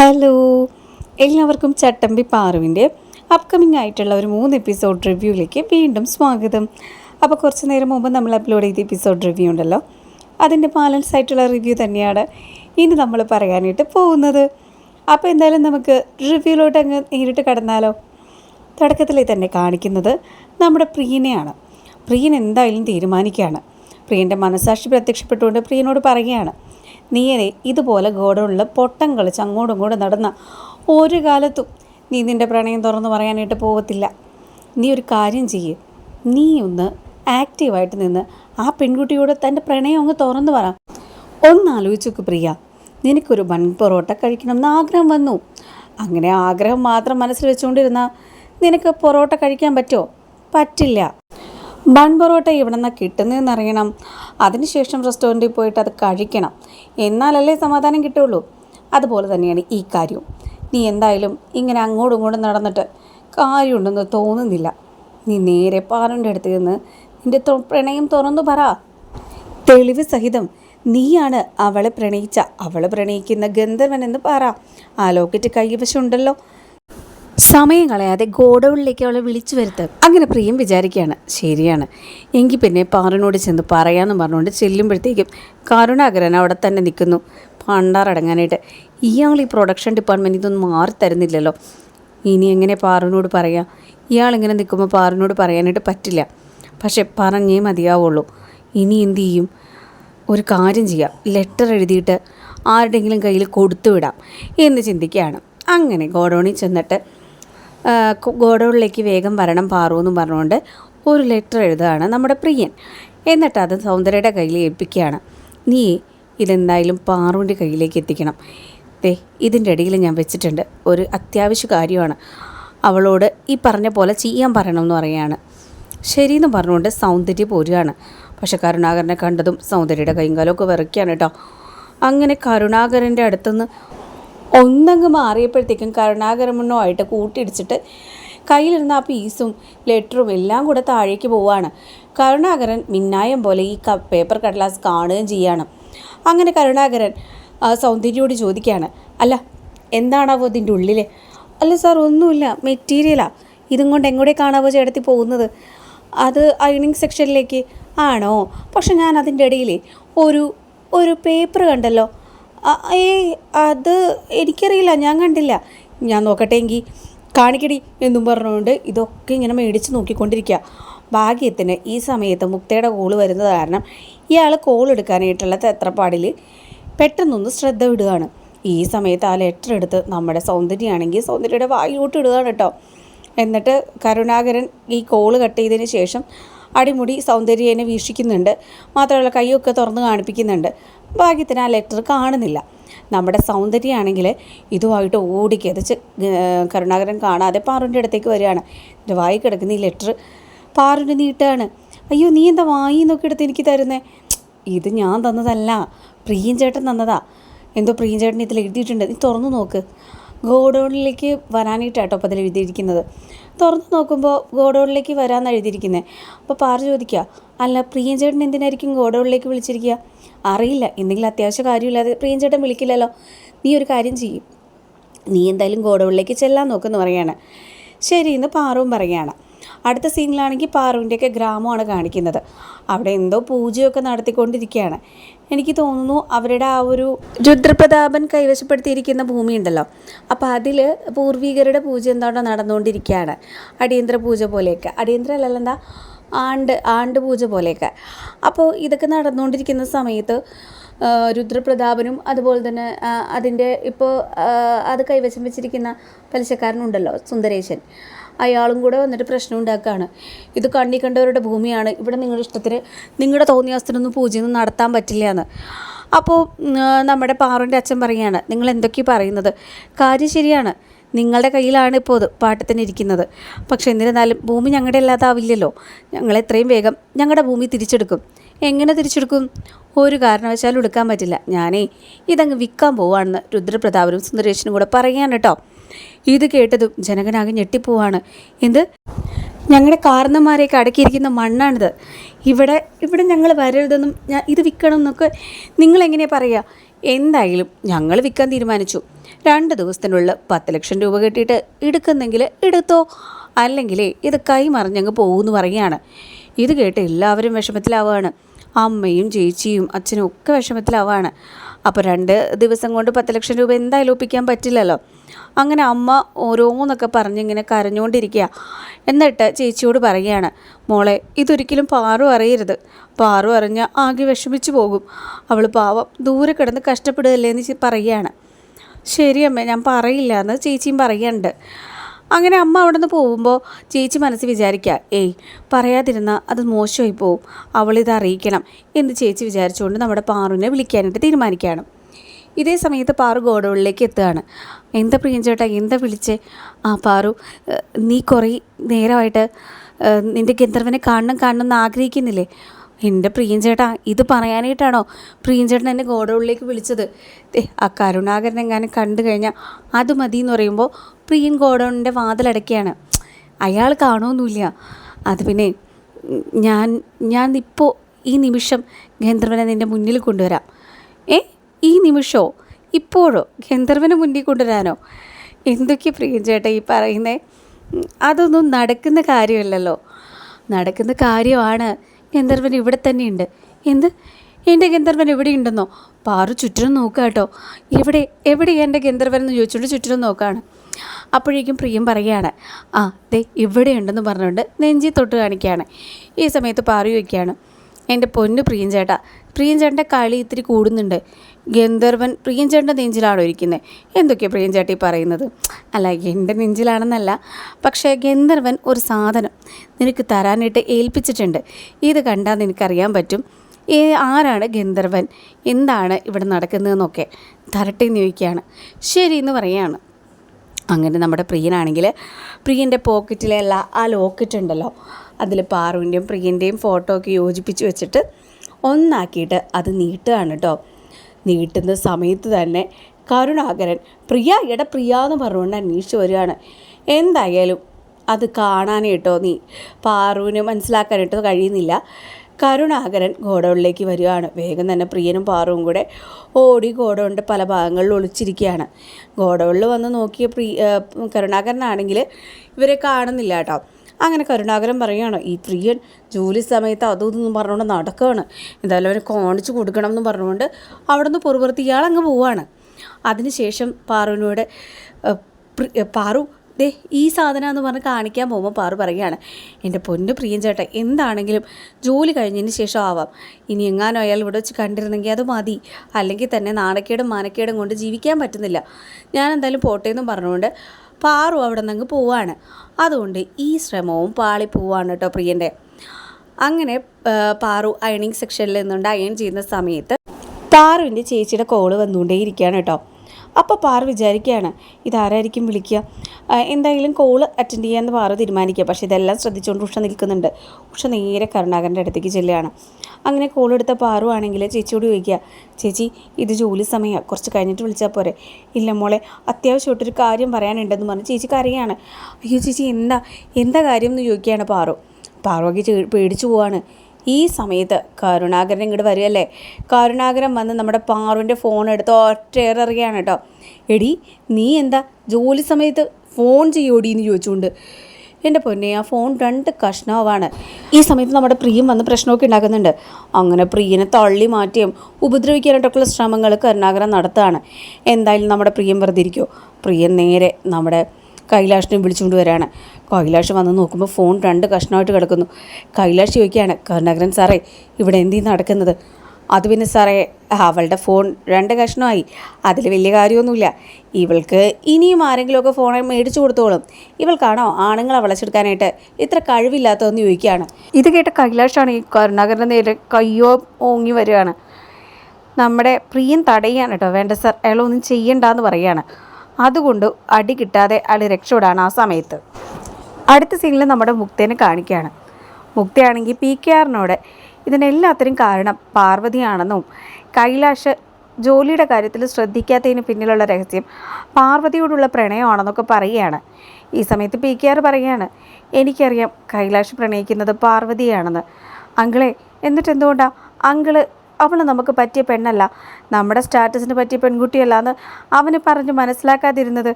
Hello. എല്ലാവർക്കും ചട്ടമ്പി പാറുവിന്റെ upcoming ആയിട്ടുള്ള ഒരു മൂന്ന് എപ്പിസോഡ് റിവ്യൂയിലേക്ക് വീണ്ടും സ്വാഗതം. അപ്പോൾ കുറച്ച് നേരം മുമ്പ് നമ്മൾ അപ്ലോഡ് ചെയ്ത എപ്പിസോഡ് റിവ്യൂ ഉണ്ടല്ലോ. അതിന്റെ ബാലൻസ് ആയിട്ടുള്ള റിവ്യൂ തന്നെയാണ് ഇനി നമ്മൾ പറയാനായിട്ട് പോകുന്നത്. അപ്പോൾ എന്തായാലും നമുക്ക് റിവ്യൂയിലോട്ട് അങ്ങ് നേരിട്ട് കടന്നാലോ. തുടക്കത്തിൽ തന്നെ കാണിക്കുന്നത് നമ്മുടെ പ്രിയനെയാണ്. പ്രിയൻ എന്തായാലും തീരുമാനിക്കുകയാണ്. പ്രിയന്റെ മനസാക്ഷി പ്രത്യക്ഷപ്പെട്ടുകൊണ്ട് പ്രിയനോട് പറയുകയാണ്. നീയെ ഇതുപോലെ ഗോഡുള്ള പൊട്ടം കളിച്ച് അങ്ങോട്ടും ഇങ്ങോട്ടും നടന്ന ഒരു കാലത്തും നീ നിന്റെ പ്രണയം തുറന്ന് പറയാനായിട്ട് പോകത്തില്ല നീ ഒരു കാര്യം ചെയ്യ്. നീ ഒന്ന് ആക്റ്റീവായിട്ട് നിന്ന് ആ പെൺകുട്ടിയോട് തന്റെ പ്രണയം അങ്ങ് തുറന്നു പറ. ഒന്ന് ആലോചിച്ചോക്ക് പ്രിയ. നിനക്കൊരു ബൺ പൊറോട്ട കഴിക്കണം എന്ന് ആഗ്രഹം വന്നു. അങ്ങനെ ആഗ്രഹം മാത്രം മനസ്സിൽ വെച്ചുകൊണ്ടിരുന്ന നിനക്ക് പൊറോട്ട കഴിക്കാൻ പറ്റുമോ പറ്റില്ല. ബൺ പൊറോട്ട എവിടെ നിന്നാണ് കിട്ടുന്നതെന്ന് അറിയണം അതിനുശേഷം റെസ്റ്റോറന്റിൽ പോയിട്ട് അത് കഴിക്കണം. എന്നാലല്ലേ സമാധാനം കിട്ടുള്ളൂ. അതുപോലെ തന്നെയാണ് ഈ കാര്യവും. നീ എന്തായാലും ഇങ്ങനെ അങ്ങോട്ടും ഇങ്ങോട്ടും നടന്നിട്ട് കാര്യമുണ്ടെന്ന് തോന്നുന്നില്ല. നീ നേരെ പാലന്റെ അടുത്ത് നിന്ന് നിന്റെ പ്രണയം തുറന്നു പറ. തെളിവ് സഹിതം നീയാണ് അവളെ പ്രണയിച്ച. അവളെ പ്രണയിക്കുന്ന ഗന്ധർവൻ എന്ന് പറ. ആ ലോക്കറ്റ് കൈവശമുണ്ടല്ലോ സമയം കളയാതെ ഗോഡൗണിലേക്ക് അവളെ വിളിച്ചു വരുത്ത്. അങ്ങനെ പ്രിയം വിചാരിക്കുകയാണ്. ശരിയാണ്. എങ്കിൽ പിന്നെ പാറിനോട് ചെന്ന് പറയാമെന്ന് പറഞ്ഞുകൊണ്ട് ചെല്ലുമ്പോഴത്തേക്കും കരുണാകരൻ അവിടെ തന്നെ നിൽക്കുന്നു. പണ്ടാറടങ്ങാനായിട്ട്. ഇയാൾ ഈ പ്രൊഡക്ഷൻ ഡിപ്പാർട്ട്മെന്റ് ഇതൊന്നും മാറി തരുന്നില്ലല്ലോ. ഇനി എങ്ങനെ പാറിനോട് പറയാം? ഇയാളിങ്ങനെ നിൽക്കുമ്പോൾ പാറിനോട് പറയാനായിട്ട് പറ്റില്ല. പക്ഷെ പറഞ്ഞേ മതിയാവുള്ളൂ. ഇനി എന്ത് ചെയ്യും? ഒരു കാര്യം ചെയ്യാം. ലെറ്റർ എഴുതിയിട്ട് ആരുടെങ്കിലും കയ്യിൽ കൊടുത്തു വിടാം എന്ന് ചിന്തിക്കുകയാണ്. അങ്ങനെ ഗോഡൗണിൽ ചെന്നിട്ട് ഗോഡൗണിലേക്ക് വേഗം വരണം പാറു എന്നും പറഞ്ഞുകൊണ്ട് ഒരു ലെറ്റർ എഴുതുകയാണ് നമ്മുടെ പ്രിയൻ. എന്നിട്ട് അത് സൗന്ദര്യയുടെ കയ്യിൽ ഏൽപ്പിക്കുകയാണ്. നീ ഇതെന്തായാലും പാറുവിന്റെ കയ്യിലേക്ക് എത്തിക്കണം. ദേ ഇതിന്റെ ഇടയിൽ ഞാൻ വെച്ചിട്ടുണ്ട്. ഒരു അത്യാവശ്യ കാര്യമാണ്. അവളോട് ഈ പറഞ്ഞ പോലെ ചെയ്യാൻ പറയണമെന്ന് പറയുകയാണ്. ശരിയെന്ന് പറഞ്ഞുകൊണ്ട് സൗന്ദര്യ പോരുകയാണ്. പക്ഷെ കരുണാകരനെ കണ്ടതും സൗന്ദര്യയുടെ കൈകാലമൊക്കെ വിറയ്ക്കുകയാണ് കേട്ടോ. അങ്ങനെ കരുണാകരന്റെ അടുത്തുനിന്ന് ഒന്നങ്ങ് മാറിയപ്പോഴത്തേക്കും കരുണാകരമണ്ണുമായിട്ട് കൂട്ടിയിടിച്ചിട്ട് കയ്യിലിരുന്ന ആ പീസും ലെറ്ററും എല്ലാം കൂടെ താഴേക്ക് പോവാണ്. കരുണാകരൻ മിന്നായം പോലെ ഈ പേപ്പർ കടലാസ് കാണുകയും ചെയ്യാണ്. അങ്ങനെ കരുണാകരൻ സൗന്ദര്യയോട് ചോദിക്കുകയാണ്. അല്ല എന്താണാവോ ഇതിന്റെ ഉള്ളിൽ അല്ല സാർ ഒന്നുമില്ല മെറ്റീരിയലാണ് ഇതും കൊണ്ട് എങ്ങോട്ടേ കാണാവോ ചേട്ടത്തി പോകുന്നത്? അത് അയണിങ് സെക്ഷനിലേക്ക് ആണോ? പക്ഷെ ഞാൻ അതിന്റെ ഇടയിൽ ഒരു ഒരു പേപ്പർ കണ്ടല്ലോ. ഏയ് അത് എനിക്കറിയില്ല ഞാൻ കണ്ടില്ല. ഞാൻ നോക്കട്ടെ എങ്കിൽ കാണിക്കടി എന്നും പറഞ്ഞുകൊണ്ട് ഇതൊക്കെ ഇങ്ങനെ മേടിച്ച് നോക്കിക്കൊണ്ടിരിക്കുക ഭാഗ്യത്തിന് ഈ സമയത്ത് മുക്തയുടെ കോൾ വരുന്നത് കാരണം ഇയാൾ കോൾ എടുക്കാനായിട്ടുള്ള തെത്രപ്പാടിൽ പെട്ടെന്നൊന്ന് ശ്രദ്ധ വിടുകയാണ്. ഈ സമയത്ത് ആ ലെറ്റർ എടുത്ത് നമ്മുടെ സൗന്ദര്യമാണെങ്കിൽ സൗന്ദര്യയുടെ വായിലോട്ട് ഇടുകയാണ് കേട്ടോ എന്നിട്ട് കരുണാകരൻ ഈ കോൾ കട്ട് ചെയ്തതിന് ശേഷം അടിമുടി സൗന്ദര്യനെ വീക്ഷിക്കുന്നുണ്ട്. മാത്രമല്ല കൈയൊക്കെ തുറന്ന് കാണിപ്പിക്കുന്നുണ്ട്. ഭാഗ്യത്തിന് ആ ലെറ്റർ കാണുന്നില്ല. നമ്മുടെ സൗന്ദര്യമാണെങ്കിൽ ഇതുമായിട്ട് ഓടിക്കതച്ച് കരുണാകരൻ കാണാതെ പാറുന്റെ അടുത്തേക്ക് വരികയാണ്. എന്റെ വായി കിടക്കുന്ന ഈ ലെറ്റർ പാറുന്റെ നീട്ടാണ്. അയ്യോ നീ എന്താ വായി നോക്കി എടുത്ത് എനിക്ക് തരുന്നേ? ഇത് ഞാൻ തന്നതല്ല. പ്രിയൻ ചേട്ടൻ തന്നതാ. എന്തോ പ്രിയൻ ചേട്ടൻ ഇതിൽ എഴുതിയിട്ടുണ്ട്. നീ തുറന്നു നോക്ക്. ഗോഡൗണിലേക്ക് വരാനായിട്ടാട്ടോ അപ്പോൾ അതിൽ എഴുതിയിരിക്കുന്നത്. തുറന്ന് നോക്കുമ്പോൾ ഗോഡൗണിലേക്ക് വരാമെന്ന് എഴുതിയിരിക്കുന്നത് അപ്പോൾ പാറ ചോദിക്കുക അല്ല പ്രിയഞ്ചേട്ടൻ എന്തിനായിരിക്കും ഗോഡൗണിലേക്ക് വിളിച്ചിരിക്കുക അറിയില്ല എന്തെങ്കിലും അത്യാവശ്യ കാര്യമില്ലാതെ പ്രിയഞ്ചേട്ടൻ വിളിക്കില്ലല്ലോ. നീ ഒരു കാര്യം ചെയ്യും. നീ എന്തായാലും ഗോഡൗണിലേക്ക് ചെല്ലാൻ നോക്കുമെന്ന് പറയാണ്. ശരി എന്ന് പാറുവും പറയുകയാണ്. അടുത്ത സീനിലാണെങ്കിൽ പാറുവിന്റെയൊക്കെ ഗ്രാമമാണ് കാണിക്കുന്നത്. അവിടെ എന്തോ പൂജയൊക്കെ നടത്തിക്കൊണ്ടിരിക്കുകയാണ്. എനിക്ക് തോന്നുന്നു അവരുടെ ആ ഒരു രുദ്രപ്രതാപൻ കൈവശപ്പെടുത്തിയിരിക്കുന്ന ഭൂമി ഉണ്ടല്ലോ. അപ്പോൾ അതിൽ പൂർവികരുടെ പൂജ എന്താണോ നടന്നുകൊണ്ടിരിക്കുകയാണ്. അടിയന്തര പൂജ പോലെയൊക്കെ. അടിയന്തര അല്ലല്ല എന്താ? ആണ്ട് ആണ്ട് പൂജ പോലെയൊക്കെ. അപ്പോൾ ഇതൊക്കെ നടന്നുകൊണ്ടിരിക്കുന്ന സമയത്ത് രുദ്രപ്രതാപനും അതുപോലെ തന്നെ അതിന്റെ ഇപ്പോൾ അത് കൈവശം വെച്ചിരിക്കുന്ന പലിശക്കാരനുണ്ടല്ലോ സുന്ദരേശൻ. അയാളും കൂടെ വന്നിട്ട് പ്രശ്നം ഉണ്ടാക്കുകയാണ് ഇത് കണ്ണി കണ്ടവരുടെ ഭൂമിയാണ്. ഇവിടെ നിങ്ങളുടെ ഇഷ്ടത്തിന് നിങ്ങളുടെ തോന്നിയാസത്തിനൊന്നും പൂജയൊന്നും നടത്താൻ പറ്റില്ല എന്ന് അപ്പോൾ നമ്മുടെ പാറുന്റെ അച്ഛൻ പറയുകയാണ് നിങ്ങൾ എന്തൊക്കെയാണ് പറയുന്നത്? കാര്യം ശരിയാണ്. നിങ്ങളുടെ കയ്യിലാണ് ഇപ്പോൾ അത് പാട്ടത്തിന് ഇരിക്കുന്നത്. പക്ഷേ എന്നിരുന്നാലും ഭൂമി ഞങ്ങളുടെ അല്ലാതാവില്ലല്ലോ. ഞങ്ങൾ എത്രയും വേഗം ഞങ്ങളുടെ ഭൂമി തിരിച്ചെടുക്കും. എങ്ങനെ തിരിച്ചെടുക്കും? ഒരു കാരണവശാലും എടുക്കാൻ പറ്റില്ല. ഞാനേ ഇതങ്ങ് വിൽക്കാൻ പോവാണെന്ന് രുദ്രപ്രതാപനും സുന്ദരേശനും കൂടെ പറയാൻ കേട്ടോ. ഇത് കേട്ടതും ജനകനാകെ ഞെട്ടിപ്പോവാണ്. എന്ത്? ഞങ്ങളുടെ കാർന്നന്മാരെയൊക്കെ അടക്കിയിരിക്കുന്ന മണ്ണാണിത്. ഇവിടെ ഇവിടെ ഞങ്ങൾ വരരുതെന്നും ഞാൻ ഇത് വിൽക്കണം എന്നൊക്കെ നിങ്ങൾ എങ്ങനെയാണ് പറയുക എന്തായാലും ഞങ്ങൾ വിൽക്കാൻ തീരുമാനിച്ചു. രണ്ട് ദിവസത്തിനുള്ളിൽ പത്ത് ലക്ഷം രൂപ കിട്ടിയിട്ട് എടുക്കുന്നെങ്കിൽ എടുത്തോ? അല്ലെങ്കിൽ ഇത് കൈമറിഞ്ഞങ്ങ് പോകുമെന്ന് പറയുകയാണ്. ഇത് കേട്ട് എല്ലാവരും വിഷമത്തിലാവുകയാണ് അമ്മയും ചേച്ചിയും അച്ഛനും ഒക്കെ വിഷമത്തിലാവുകയാണ് അപ്പോൾ രണ്ട് ദിവസം കൊണ്ട് പത്ത് ലക്ഷം രൂപ എന്തായാലും ഒപ്പിക്കാൻ പറ്റില്ലല്ലോ. അങ്ങനെ അമ്മ ഓരോന്നൊക്കെ പറഞ്ഞിങ്ങനെ കരഞ്ഞുകൊണ്ടിരിക്കുക എന്നിട്ട് ചേച്ചിയോട് പറയുകയാണ് മോളെ ഇതൊരിക്കലും പാറു അറിയരുത്. പാറു അറിഞ്ഞാൽ ആകെ വിഷമിച്ചു പോകും. അവൾ പാവം ദൂരെ കിടന്ന് കഷ്ടപ്പെടുകയല്ലേ എന്ന് പറയുകയാണ്. ശരി അമ്മ ഞാൻ പറയില്ല. എന്ന് ചേച്ചിയും പറയുന്നുണ്ട്. അങ്ങനെ അമ്മ അവിടെ നിന്ന് പോകുമ്പോൾ ചേച്ചി മനസ്സ് വിചാരിക്കുക ഏയ് പറയാതിരുന്നാൽ അത് മോശമായി പോവും. അവളിത് അറിയിക്കണം എന്ന് ചേച്ചി വിചാരിച്ചുകൊണ്ട് നമ്മുടെ പാറുവിനെ വിളിക്കാനായിട്ട് തീരുമാനിക്കുകയാണ്. ഇതേ സമയത്ത് പാറു ഗോഡൗണിലേക്ക് എത്തുകയാണ്. എന്താ പ്രിയഞ്ചേട്ടാ എന്താ വിളിച്ചേ? ആ പാറു നീ കുറേ നേരമായിട്ട് നിന്റെ ഗന്ധർവനെ കാണണം കാണണം എന്ന് ആഗ്രഹിക്കുന്നില്ലേ? എന്റെ പ്രിയഞ്ചേട്ടാ ഇത് പറയാനായിട്ടാണോ പ്രിയഞ്ചേട്ടൻ എന്നെ ഗോഡൗണിലേക്ക് വിളിച്ചത്? ആ കരുണാകരൻ എങ്ങാനും കണ്ടു കഴിഞ്ഞാൽ അത് മതി എന്ന് പറയുമ്പോൾ പ്രിയൻ ഗോഡൗണിന്റെ വാതിലടയ്ക്കുകയാണ് അയാൾ കാണുമൊന്നുമില്ല അത് പിന്നെ ഞാൻ ഞാൻ ഇപ്പോൾ ഈ നിമിഷം ഗന്ധർവനെ നിന്റെ മുന്നിൽ കൊണ്ടുവരാം. ഈ നിമിഷമോ ഇപ്പോഴോ ഗന്ധർവന് മുന്നിൽ കൊണ്ടുവരാനോ? എന്തൊക്കെ പ്രിയഞ്ചേട്ടാ ഈ പറയുന്നേ? അതൊന്നും നടക്കുന്ന കാര്യമല്ലല്ലോ. നടക്കുന്ന കാര്യമാണ് ഗന്ധർവൻ ഇവിടെ തന്നെയുണ്ട്. എന്ത്? എന്റെ ഗന്ധർവൻ എവിടെ ഉണ്ടെന്നോ പാറു ചുറ്റിനും നോക്കുക കേട്ടോ. എവിടെ എവിടെ എന്റെ ഗന്ധർവൻ എന്ന് ചോദിച്ചുകൊണ്ട് ചുറ്റിനും നോക്കുകയാണ് അപ്പോഴേക്കും പ്രിയം പറയുകയാണ് ആ ദേ ഇവിടെ ഉണ്ടെന്ന് പറഞ്ഞുകൊണ്ട് നെഞ്ചി തൊട്ട് കാണിക്കുകയാണ്. ഈ സമയത്ത് പാറു ചോദിക്കുകയാണ് എന്റെ പൊന്ന് പ്രിയൻ പ്രിയഞ്ചേട്ടന്റെ കളി ഇത്തിരി കൂടുന്നുണ്ട്. ഗന്ധർവൻ പ്രിയഞ്ചേട്ടന്റെ നെഞ്ചിലാണോ ഇരിക്കുന്നത്? എന്തൊക്കെയാണ് പ്രിയഞ്ചേട്ടി പറയുന്നത്? അല്ല എന്റെ നെഞ്ചിലാണെന്നല്ല. പക്ഷേ ഗന്ധർവൻ ഒരു സാധനം നിനക്ക് തരാനായിട്ട് ഏൽപ്പിച്ചിട്ടുണ്ട്. ഇത് കണ്ടാൽ നിനക്കറിയാൻ പറ്റും. ഏ ആരാണ് ഗന്ധർവൻ? എന്താണ് ഇവിടെ നടക്കുന്നതെന്നൊക്കെ. തരട്ടെ എന്ന് ചോദിക്കുകയാണ്. ശരി എന്ന് പറയുകയാണ്. അങ്ങനെ നമ്മുടെ പ്രിയനാണെങ്കിൽ പ്രിയന്റെ പോക്കറ്റിലുള്ള ആ ലോക്കറ്റ് ഉണ്ടല്ലോ. അതിൽ പാറുവിന്റെയും പ്രിയന്റെയും ഫോട്ടോ ഒക്കെ യോജിപ്പിച്ച് വെച്ചിട്ട് ഒന്നാക്കിയിട്ട് അത് നീട്ടുകയാണ് കേട്ടോ നീട്ടുന്ന സമയത്ത് തന്നെ കരുണാകരൻ പ്രിയ എട പ്രിയ എന്ന് പറഞ്ഞുകൊണ്ട് അന്വേഷിച്ച് വരികയാണ്. എന്തായാലും അത് കാണാനായിട്ടോ നീ. പാറുവിന് മനസ്സിലാക്കാനായിട്ടോ കഴിയുന്നില്ല. കരുണാകരൻ ഗോഡൗണിലേക്ക് വരികയാണ്. വേഗം തന്നെ പ്രിയനും പാറുവും കൂടെ ഓടി ഗോഡൗണിന്റെ പല ഭാഗങ്ങളിൽ ഒളിച്ചിരിക്കുകയാണ്. ഗോഡൗണിൽ വന്ന് നോക്കിയ പ്രിയ കരുണാകരനാണെങ്കിൽ ഇവരെ കാണുന്നില്ല കേട്ടോ അങ്ങനെ കരുണാകരൻ പറയുകയാണ് ഈ പ്രിയൻ ജോലി സമയത്ത് അതും പറഞ്ഞുകൊണ്ട് നടക്കുകയാണ്. എന്തായാലും അവന് കോണിച്ച് കൊടുക്കണം എന്ന് പറഞ്ഞുകൊണ്ട് അവിടെ നിന്ന് പുറപുറത്ത് അങ്ങ് പോവാണ്. അതിനുശേഷം പാറുവിനോട് പാറു ദേ ഈ സാധനം എന്ന് പറഞ്ഞ് കാണിക്കാൻ പോകുമ്പോൾ പാറു പറയുകയാണ് എന്റെ പൊന്നു പ്രിയൻ ചേട്ടൻ എന്താണെങ്കിലും ജോലി കഴിഞ്ഞതിന് ശേഷം ആവാം. ഇനി എങ്ങാനും അയാൾ ഇവിടെ വെച്ച് കണ്ടിരുന്നെങ്കിൽ അത് മതി. അല്ലെങ്കിൽ തന്നെ നാണക്കേടും മാനക്കേടും കൊണ്ട് ജീവിക്കാൻ പറ്റുന്നില്ല. ഞാൻ എന്തായാലും പോട്ടെ എന്ന് പറഞ്ഞുകൊണ്ട് പാറു അവിടെ നിന്ന് പോവാണ്. അതുകൊണ്ട് ഈ ശ്രമവും പാളി പോവാണ് കേട്ടോ പ്രിയന്റെ അങ്ങനെ പാറു അയണിങ് സെക്ഷനിൽ നിന്നുകൊണ്ട് അയൺ ചെയ്യുന്ന സമയത്ത് പാറുവിന്റെ ചേച്ചിയുടെ കോൾ വന്നുകൊണ്ടേയിരിക്കുകയാണ് കേട്ടോ അപ്പോൾ പാറു വിചാരിക്കുകയാണ് ഇതാരായിരിക്കും വിളിക്കുക? എന്തായാലും കോൾ അറ്റൻഡ് ചെയ്യാമെന്ന് പാറു തീരുമാനിക്കുക. പക്ഷേ ഇതെല്ലാം ശ്രദ്ധിച്ചുകൊണ്ട് ഉഷ നിൽക്കുന്നുണ്ട്. ഉഷ നേരെ കരുണാകരന്റെ അടുത്തേക്ക് ചെല്ലുകയാണ്. അങ്ങനെ കോൾ എടുത്ത പാറുവാണെങ്കിൽ ചേച്ചിയോട് ചോദിക്കുക ചേച്ചി ഇത് ജോലി സമയമാണ് കുറച്ച് കഴിഞ്ഞിട്ട് വിളിച്ചാൽ പോരെ. ഇല്ല മോളെ അത്യാവശ്യമായിട്ടൊരു കാര്യം പറയാനുണ്ടെന്ന് പറഞ്ഞ് ചേച്ചി കറിയാണ് അയ്യോ ചേച്ചി എന്താ എന്താ കാര്യം എന്ന് ചോദിക്കുകയാണ് പാറു. പാറുവാക്കി പേടിച്ചു പോവാണ്. ഈ സമയത്ത് കരുണാകരൻ ഇങ്ങോട്ട് വരികയല്ലേ? കരുണാകരൻ വന്ന് നമ്മുടെ പാറുവിന്റെ ഫോൺ എടുത്ത് ഒറ്റയേറിയാണ് കേട്ടോ. എടി നീ എന്താ ജോലി സമയത്ത് ഫോൺ ചെയ്യോടി എന്ന് ചോദിച്ചുകൊണ്ട് എന്റെ പൊന്നെ ആ ഫോൺ രണ്ട് കഷ്ണമാണ് ഈ സമയത്ത് നമ്മുടെ പ്രിയം വന്ന് പ്രശ്നമൊക്കെ ഉണ്ടാക്കുന്നുണ്ട്. അങ്ങനെ പ്രിയനെ തള്ളി മാറ്റിയും ഉപദ്രവിക്കാനായിട്ടൊക്കെയുള്ള ശ്രമങ്ങൾ കരുണാകരൻ നടത്തുകയാണ് എന്തായാലും നമ്മുടെ പ്രിയം വെറുതെ ഇരിക്കുമോ പ്രിയൻ നേരെ നമ്മുടെ കൈലാഷിനെ വിളിച്ചുകൊണ്ട് വരാണ്. കൈലാഷ് വന്ന് നോക്കുമ്പോൾ ഫോൺ രണ്ട് കഷ്ണമായിട്ട് കിടക്കുന്നു. കൈലാഷ് ചോദിക്കുകയാണ് കരുണാകരൻ സാറേ ഇവിടെ എന്തി നടക്കുന്നത്? അത് പിന്നെ സാറേ അവളുടെ ഫോൺ രണ്ട് കഷ്ണമായി. അതിൽ വലിയ കാര്യമൊന്നുമില്ല. ഇവൾക്ക് ഇനിയും ആരെങ്കിലുമൊക്കെ ഫോൺ മേടിച്ചു കൊടുത്തോളും. ഇവൾക്കാണോ ആണുങ്ങളെ വളച്ചെടുക്കാനായിട്ട് ഇത്ര കഴിവില്ലാത്തതെന്ന് ചോദിക്കുകയാണ്. ഇത് കേട്ട കൈലാഷാണ് ഈ കരുണാകരന്റെ നേരെ കയ്യോ ഓങ്ങി വരികയാണ്. നമ്മുടെ പ്രിയം തടയാണ് കേട്ടോ. വേണ്ട സർ അയാളൊന്നും ചെയ്യണ്ടെന്ന് പറയുകയാണ്. അതുകൊണ്ട് അടി കിട്ടാതെ അയാൾ രക്ഷപ്പെടാണ് ആ സമയത്ത്. അടുത്ത സീനിൽ നമ്മുടെ മുക്തേനെ കാണിക്കുകയാണ്. മുക്തയാണെങ്കിൽ പി കെ ആറിനോട് ഇതിനെല്ലാത്തിനും കാരണം പാർവതിയാണെന്നും കൈലാഷ് ജോലിയുടെ കാര്യത്തിൽ ശ്രദ്ധിക്കാത്തതിന് പിന്നിലുള്ള രഹസ്യം പാർവതിയോടുള്ള പ്രണയമാണെന്നൊക്കെ പറയുകയാണ്. ഈ സമയത്ത് പി കെ ആർ പറയുകയാണ് എനിക്കറിയാം കൈലാഷ് പ്രണയിക്കുന്നത് പാർവതിയാണെന്ന്. അങ്കിളെ എന്നിട്ട് എന്തുകൊണ്ടാണ് അങ്കിൾ അവൾ നമുക്ക് പറ്റിയ പെണ്ണല്ല. നമ്മുടെ സ്റ്റാറ്റസിന് പറ്റിയ പെൺകുട്ടിയല്ല എന്ന് അവന് പറഞ്ഞ് മനസ്സിലാക്കാതിരുന്നത്.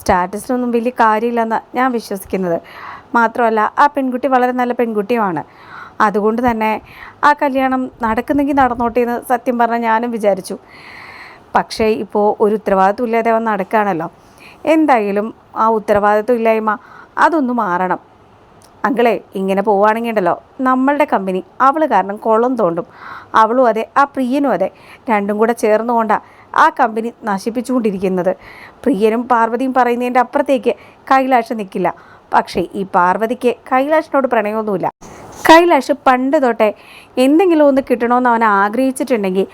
സ്റ്റാറ്റസിനൊന്നും വലിയ കാര്യമില്ലെന്നാണ് ഞാൻ വിശ്വസിക്കുന്നത്. മാത്രമല്ല ആ പെൺകുട്ടി വളരെ നല്ല പെൺകുട്ടിയുമാണ്. അതുകൊണ്ട് തന്നെ ആ കല്യാണം നടക്കുന്നെങ്കിൽ നടന്നോട്ടെ എന്ന് സത്യം പറഞ്ഞാൽ ഞാനും വിചാരിച്ചു. പക്ഷേ ഇപ്പോൾ ഒരു ഉത്തരവാദിത്വം ഇല്ലാതെ അവൻ നടക്കുകയാണല്ലോ. എന്തായാലും ആ ഉത്തരവാദിത്വം ഇല്ലായ്മ അതൊന്ന് മാറണം. അങ്കിളെ ഇങ്ങനെ പോവുകയാണെങ്കിൽ ഉണ്ടല്ലോ നമ്മളുടെ കമ്പനി അവൾ കാരണം കുളം തോണ്ടും. അവളും അതെ ആ പ്രിയനും അതെ രണ്ടും കൂടെ ചേർന്നുകൊണ്ടാണ് ആ കമ്പനി നശിപ്പിച്ചുകൊണ്ടിരിക്കുന്നത്. പ്രിയനും പാർവതിയും പറയുന്നതിന്റെ അപ്പുറത്തേക്ക് കൈലാഷ് നിൽക്കില്ല. പക്ഷേ ഈ പാർവതിക്ക് കൈലാഷിനോട് പ്രണയമൊന്നുമില്ല. കൈലാഷ് പണ്ട് തൊട്ടേ എന്തെങ്കിലും ഒന്ന് കിട്ടണമെന്ന് അവൻ ആഗ്രഹിച്ചിട്ടുണ്ടെങ്കിൽ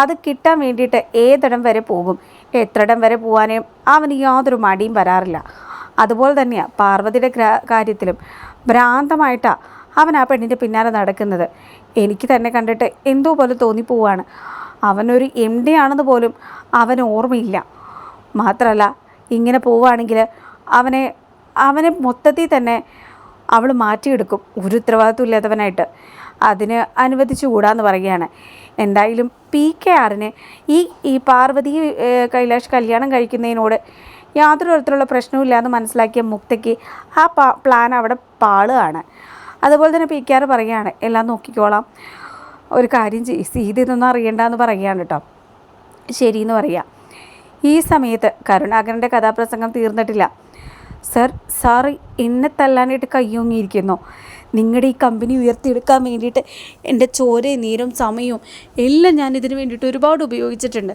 അത് കിട്ടാൻ വേണ്ടിയിട്ട് ഏതിടം വരെ പോകും. എത്രയിടം വരെ പോകാനും അവന് യാതൊരു മടിയും വരാറില്ല. അതുപോലെ തന്നെയാണ് പാർവതിയുടെ കാര്യത്തിലും ഭ്രാന്തമായിട്ടാണ് അവൻ ആ പെണ്ണിന്റെ പിന്നാലെ നടക്കുന്നത്. എനിക്ക് തന്നെ കണ്ടിട്ട് എന്തോ പോലെ തോന്നിപ്പോവാണ് അവനൊരു എം ഡി ആണെന്ന് പോലും അവൻ ഓർമ്മയില്ല. മാത്രമല്ല ഇങ്ങനെ പോവുകയാണെങ്കിൽ അവനെ അവനെ മൊത്തത്തിൽ തന്നെ അവൾ മാറ്റിയെടുക്കും. ഒരു ഉത്തരവാദിത്വം ഇല്ലാത്തവനായിട്ട്. അതിന് അനുവദിച്ചു കൂടാന്ന് പറയുകയാണ്. എന്തായാലും പി കെ ആറിന് ഈ ഈ പാർവതി കൈലാഷ് കല്യാണം കഴിക്കുന്നതിനോട് യാതൊരു തരത്തിലുള്ള പ്രശ്നവും എന്ന് മനസ്സിലാക്കിയ മുക്തയ്ക്ക് ആ പ്ലാൻ അവിടെ പാളുകയാണ്. അതുപോലെ തന്നെ പി കെ ആർ പറയുകയാണ് എല്ലാം നോക്കിക്കോളാം. ഒരു കാര്യം ചെയ് സീത ഇതൊന്നും അറിയണ്ടെന്ന് പറയുകയാണ് കേട്ടോ. ശരിയെന്ന് പറയാം. ഈ സമയത്ത് കരുണാകരന്റെ കഥാപ്രസംഗം തീർന്നിട്ടില്ല. സർ സാർ എന്നെ തല്ലാനായിട്ട് കയ്യോങ്ങിയിരിക്കുന്നു. നിങ്ങളുടെ ഈ കമ്പനി ഉയർത്തിയെടുക്കാൻ വേണ്ടിയിട്ട് എന്റെ ചോരയും നീരും സമയവും എല്ലാം ഞാൻ ഇതിന് വേണ്ടിയിട്ട് ഒരുപാട് ഉപയോഗിച്ചിട്ടുണ്ട്.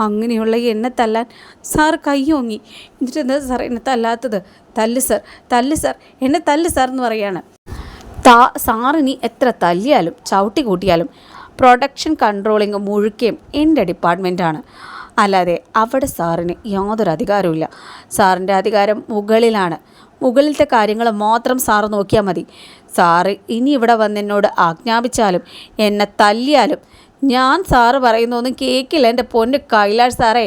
അങ്ങനെയുള്ള എന്നെ തല്ലാൻ സാർ കയ്യോങ്ങി. എന്നിട്ട് എന്താ സാർ എന്നെ തല്ലാത്തത്? തല്ല് സർ തല്ല് സർ എന്നെ തല്ല് സാർ എന്ന് പറയാണ്. താ സാറിനി എത്ര തല്ലിയാലും ചവിട്ടി കൂട്ടിയാലും പ്രൊഡക്ഷൻ കൺട്രോളിങ് മുഴുക്കയും എന്റെ ഡിപ്പാർട്ട്മെന്റാണ് അല്ലാതെ അവിടെ സാറിന് യാതൊരു അധികാരവുമില്ല. സാറിന്റെ അധികാരം മുകളിലാണ്. മുകളിലത്തെ കാര്യങ്ങൾ മാത്രം സാറ് നോക്കിയാൽ മതി. സാറ് ഇനി ഇവിടെ വന്ന് എന്നോട് ആജ്ഞാപിച്ചാലും എന്നെ തല്ലിയാലും ഞാൻ സാറ് പറയുന്നൊന്നും കേൾക്കില്ല. എന്റെ പൊന്ന് കൈലാഷ് സാറേ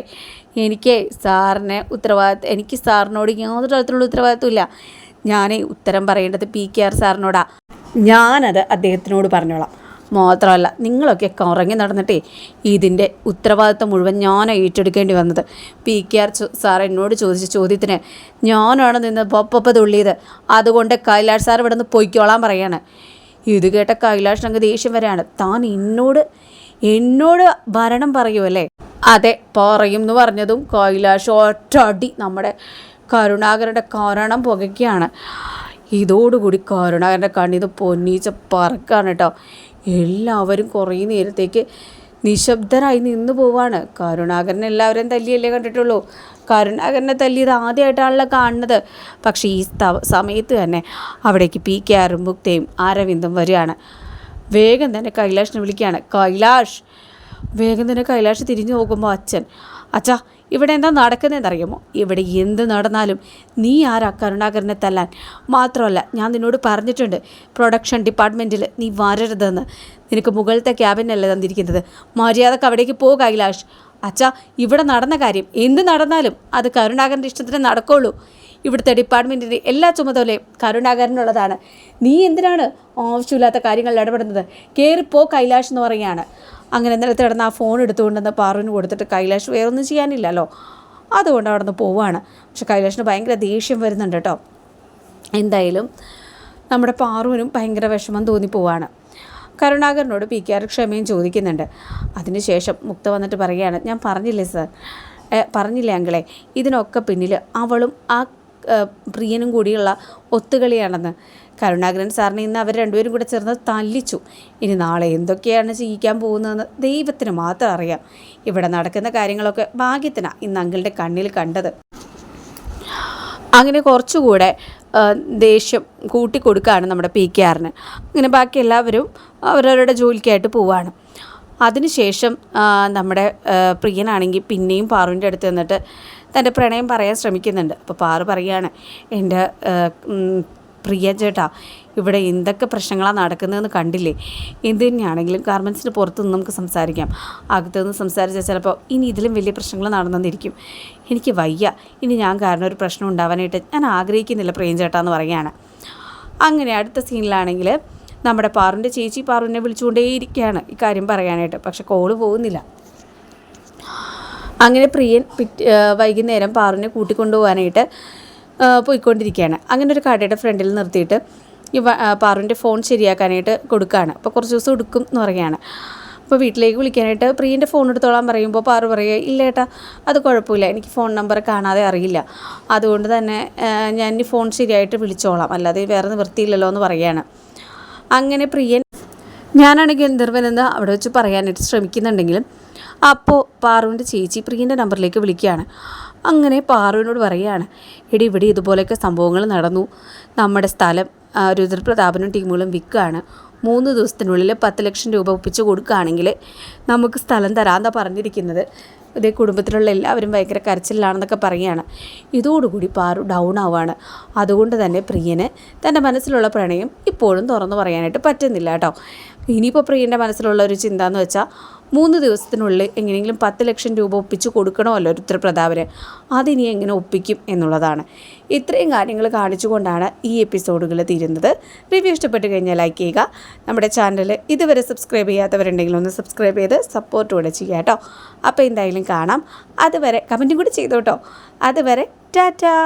എനിക്ക് സാറിനെ ഉത്തരവാദിത്വം എനിക്ക് സാറിനോട് യാതൊരു തരത്തിലുള്ള ഉത്തരവാദിത്വമില്ല ഞാൻ ഉത്തരം പറയേണ്ടത് പി കെ ആർ സാറിനോടാ. ഞാനത് അദ്ദേഹത്തിനോട് പറഞ്ഞോളാം. മാത്രമല്ല നിങ്ങളൊക്കെ ഉറങ്ങി നടന്നിട്ടേ ഇതിന്റെ ഉത്തരവാദിത്തം മുഴുവൻ ഞാൻ ഏറ്റെടുക്കേണ്ടി വന്നത്. പി കെ ആർ സാർ എന്നോട് ചോദിച്ച ചോദ്യത്തിന് ഞാനാണ് നിന്ന് പൊപ്പപ്പ തുള്ളിയത്. അതുകൊണ്ട് കൈലാഷ് സാർ ഇവിടെ നിന്ന് പൊയ്ക്കോളാൻ പറയാണ്. ഇത് കേട്ട കൈലാഷ് അങ്ങ് ദേഷ്യം വരെയാണ് താൻ എന്നോട് എന്നോട് ഭരണം പറയുമല്ലേ അതെ പറയും എന്ന് പറഞ്ഞതും കൈലാഷ് ഒറ്റടി നമ്മുടെ കരുണാകരന്റെ കാരണം പുകയ്ക്കുകയാണ്. ഇതോടുകൂടി കരുണാകരന്റെ കണ്ണിന്ന് പൊന്നീച്ച പറക്കാണ് കേട്ടോ. എല്ലാവരും കുറേ നേരത്തേക്ക് നിശബ്ദരായി നിന്ന് പോവാണ്. കരുണാകരൻ എല്ലാവരെയും തല്ലിയല്ലേ കണ്ടിട്ടുള്ളൂ. കരുണാകരനെ തല്ലിയത് ആദ്യമായിട്ടാണല്ലോ കാണുന്നത്. പക്ഷേ ഈ സമയത്ത് തന്നെ അവിടേക്ക് പി. കെ. ആറും മുക്തയും അരവിന്ദും വരികയാണ്. വേഗം തന്നെ കൈലാഷിനെ വിളിക്കുകയാണ്. കൈലാഷ് വേഗം തന്നെ കൈലാഷ് തിരിഞ്ഞു നോക്കുമ്പോൾ അച്ഛൻ അച്ഛാ ഇവിടെ എന്താ നടക്കുന്നതെന്ന് അറിയാമോ ഇവിടെ എന്ത് നടന്നാലും നീ ആരാ കരുണാകരനെ തല്ലാൻ? മാത്രമല്ല ഞാൻ നിന്നോട് പറഞ്ഞിട്ടുണ്ട് പ്രൊഡക്ഷൻ ഡിപ്പാർട്ട്മെന്റിൽ നീ വരരുതെന്ന്. നിനക്ക് മുകളിലത്തെ ക്യാബിനല്ലേ തന്നിരിക്കുന്നത്? മര്യാദയ്ക്ക് അവിടേക്ക് പോ കൈലാഷ്. അച്ഛാ ഇവിടെ നടന്ന കാര്യം എന്ത് നടന്നാലും അത് കരുണാകരന്റെ ഇഷ്ടത്തിന് നടക്കുള്ളൂ. ഇവിടുത്തെ ഡിപ്പാർട്ട്മെന്റിന്റെ എല്ലാ ചുമതലയും കരുണാകരനുള്ളതാണ്. നീ എന്തിനാണ് ആവശ്യമില്ലാത്ത കാര്യങ്ങളിൽ ഇടപെടുന്നത്? കയറിപ്പോ കൈലാഷ് എന്ന് പറയുകയാണ്. അങ്ങനെ നിലത്ത് കിടന്ന് ആ ഫോൺ എടുത്തുകൊണ്ട് എടുത്തുകൊണ്ടെന്ന് പാറുവിന് കൊടുത്തിട്ട് കൈലാഷ് വേറൊന്നും ചെയ്യാനില്ലല്ലോ. അതുകൊണ്ട് അവിടെ നിന്ന് പോവുകയാണ് പക്ഷെ കൈലാഷിന് ഭയങ്കര ദേഷ്യം വരുന്നുണ്ട് കേട്ടോ. എന്തായാലും നമ്മുടെ പാറുവിനും ഭയങ്കര വിഷമം തോന്നിപ്പോവാണ് കരുണാകരനോട് പി കെ ആർ ക്ഷമയും ചോദിക്കുന്നുണ്ട് അതിനുശേഷം മുക്ത വന്നിട്ട് പറയുകയാണ് ഞാൻ പറഞ്ഞില്ലേ സർ പറഞ്ഞില്ലേ അങ്കിളെ? ഇതിനൊക്കെ പിന്നിൽ അവളും ആ പ്രിയനും കൂടിയുള്ള ഒത്തുകളിയാണെന്ന്. കരുണാകരൻ സാറിനെ ഇന്ന് അവർ രണ്ടുപേരും കൂടെ ചേർന്ന് തല്ലിച്ചു. ഇനി നാളെ എന്തൊക്കെയാണ് ചെയ്യിക്കാൻ പോകുന്നതെന്ന് ദൈവത്തിന് മാത്രം അറിയാം. ഇവിടെ നടക്കുന്ന കാര്യങ്ങളൊക്കെ ഭാഗ്യത്തിനാണ് ഇന്ന് അങ്കിളുടെ കണ്ണിൽ കണ്ടത്. അങ്ങനെ കുറച്ചുകൂടെ ദേഷ്യം കൂട്ടിക്കൊടുക്കുകയാണ് നമ്മുടെ പി കെ ആറിന്. അങ്ങനെ ബാക്കി എല്ലാവരും അവരവരുടെ ജോലിക്കായിട്ട് പോവാണ്. അതിനുശേഷം നമ്മുടെ പ്രിയനാണെങ്കിൽ പിന്നെയും പാറുവിന്റെ അടുത്ത് നിന്നിട്ട് തന്റെ പ്രണയം പറയാൻ ശ്രമിക്കുന്നുണ്ട്. അപ്പോൾ പാറു പറയാണ് എന്റെ പ്രിയ ചേട്ടാ ഇവിടെ എന്തൊക്കെ പ്രശ്നങ്ങളാണ് നടക്കുന്നതെന്ന് കണ്ടില്ലേ? എന്ത് തന്നെയാണെങ്കിലും ഗാർമെൻസിന് പുറത്തുനിന്ന് നമുക്ക് സംസാരിക്കാം. അകത്തുനിന്ന് സംസാരിച്ചാൽ ചിലപ്പോൾ ഇനി ഇതിലും വലിയ പ്രശ്നങ്ങൾ നടന്നെന്നിരിക്കും. എനിക്ക് വയ്യ. ഇനി ഞാൻ കാരണം ഒരു പ്രശ്നം ഉണ്ടാവാനായിട്ട് ഞാൻ ആഗ്രഹിക്കുന്നില്ല പ്രിയം ചേട്ടാ എന്ന് പറയുകയാണ്. അങ്ങനെ അടുത്ത സീനിലാണെങ്കിൽ നമ്മുടെ പാറുവിന്റെ ചേച്ചി പാറുവിനെ വിളിച്ചുകൊണ്ടേയിരിക്കുകയാണ് ഈ കാര്യം പറയാനായിട്ട്. പക്ഷെ കോൾ പോകുന്നില്ല. അങ്ങനെ പ്രിയൻ വൈകുന്നേരം പാറുവിനെ കൂട്ടിക്കൊണ്ടുപോകാനായിട്ട് പോയിക്കൊണ്ടിരിക്കുകയാണ്. അങ്ങനെ ഒരു കടയുടെ ഫ്രണ്ടിൽ നിർത്തിയിട്ട് ഈ പാറുവിന്റെ ഫോൺ ശരിയാക്കാനായിട്ട് കൊടുക്കുകയാണ്. അപ്പോൾ കുറച്ച് ദിവസം എടുക്കും എന്ന് പറയുകയാണ്. അപ്പോൾ വീട്ടിലേക്ക് വിളിക്കാനായിട്ട് പ്രിയന്റെ ഫോൺ എടുത്തോളാൻ പറയുമ്പോൾ പാറു പറയുക ഇല്ല ഏട്ടാ അത് കുഴപ്പമില്ല. എനിക്ക് ഫോൺ നമ്പർ കാണാതെ അറിയില്ല. അതുകൊണ്ട് തന്നെ ഞാൻ ഈ ഫോൺ ശരിയായിട്ട് വിളിച്ചോളാം. അല്ലാതെ വേറെ നിവൃത്തിയില്ലല്ലോ എന്ന് പറയുകയാണ്. അങ്ങനെ പ്രിയൻ ഞാനാണെങ്കിൽ ഗന്ധർവനെന്ന് അവിടെ വെച്ച് പറയാനായിട്ട് ശ്രമിക്കുന്നുണ്ടെങ്കിലും അപ്പോൾ പാറുവിന്റെ ചേച്ചി പ്രിയന്റെ നമ്പറിലേക്ക് വിളിക്കുകയാണ്. അങ്ങനെ പാറുവിനോട് പറയുകയാണ് എടി ഇവിടെ ഇതുപോലെയൊക്കെ സംഭവങ്ങൾ നടന്നു. നമ്മുടെ സ്ഥലം രുദ്രപ്രതാപനും ടീമുകളും വിൽക്കുകയാണ്. മൂന്ന് ദിവസത്തിനുള്ളിൽ പത്ത് ലക്ഷം രൂപ ഒപ്പിച്ച് കൊടുക്കുകയാണെങ്കിൽ നമുക്ക് സ്ഥലം തരാമെന്നാണ് പറഞ്ഞിരിക്കുന്നത്. ഇതേ കുടുംബത്തിലുള്ള എല്ലാവരും ഭയങ്കര കരച്ചിലാണെന്നൊക്കെ പറയുകയാണ്. ഇതോടുകൂടി പാറു ഡൗൺ ആവുകയാണ്. അതുകൊണ്ട് തന്നെ പ്രിയന് തന്റെ മനസ്സിലുള്ള പ്രണയം ഇപ്പോഴും തുറന്നു പറയാനായിട്ട് പറ്റുന്നില്ല കേട്ടോ. ഇനിയിപ്പോൾ പ്രിയന്റെ മനസ്സിലുള്ള ഒരു ചിന്ത എന്ന് വെച്ചാൽ മൂന്ന് ദിവസത്തിനുള്ളിൽ എങ്ങനെയെങ്കിലും പത്ത് ലക്ഷം രൂപ ഒപ്പിച്ച് കൊടുക്കണമല്ലോ രുദ്രപ്രതാപന് അതിനി എങ്ങനെ ഒപ്പിക്കും എന്നുള്ളതാണ്. ഇത്രയും കാര്യങ്ങൾ കാണിച്ചുകൊണ്ടാണ് ഈ എപ്പിസോഡുകൾ തീരുന്നത്. റിവ്യൂ ഇഷ്ടപ്പെട്ട് കഴിഞ്ഞാൽ ലൈക്ക് ചെയ്യുക. നമ്മുടെ ചാനൽ ഇതുവരെ സബ്സ്ക്രൈബ് ചെയ്യാത്തവരുണ്ടെങ്കിൽ ഒന്ന് സബ്സ്ക്രൈബ് ചെയ്ത് സപ്പോർട്ട് കൂടെ ചെയ്യുക കേട്ടോ. അപ്പോൾ എന്തായാലും കാണാം. അതുവരെ കമന്റും കൂടി ചെയ്തോട്ടോ അതുവരെ ടാറ്റാ.